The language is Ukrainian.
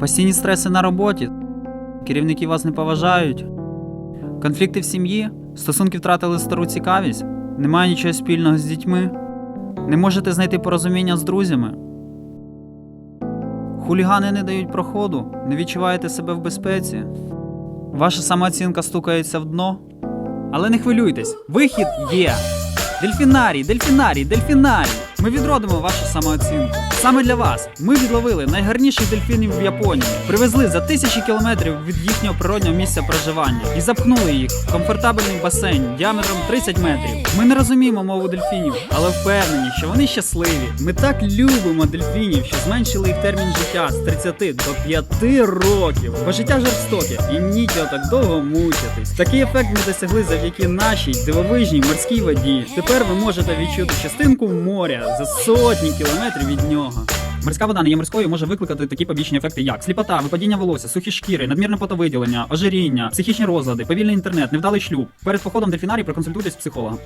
Постійні стреси на роботі, керівники вас не поважають, конфлікти в сім'ї, стосунки втратили стару цікавість, немає нічого спільного з дітьми, не можете знайти порозуміння з друзями. Хулігани не дають проходу, не відчуваєте себе в безпеці. Ваша самооцінка стукається в дно. Але не хвилюйтесь, вихід є. Дельфінарій, дельфінарій, дельфінарій. Ми відродимо вашу самооцінку. Саме для вас ми відловили найгарніших дельфінів в Японії, привезли за тисячі кілометрів від їхнього природнього місця проживання і запхнули їх в комфортабельний басейн діаметром 30 метрів. Ми не розуміємо мову дельфінів, але впевнені, що вони щасливі. Ми так любимо дельфінів, що зменшили їх термін життя з 30 до 5 років. Бо життя жорстоке і нічого так довго мучитись. Такий ефект ми досягли завдяки нашій дивовижній морській воді. Тепер ви можете відчути частинку моря за сотні кілометрів від нього. Морська вода не є морською може викликати такі побічні ефекти, як сліпота, випадіння волосся, сухі шкіри, надмірне потовиділення, ожиріння, психічні розлади, повільний інтернет, невдалий шлюб. Перед походом в дельфінарій проконсультуйтесь з психологом.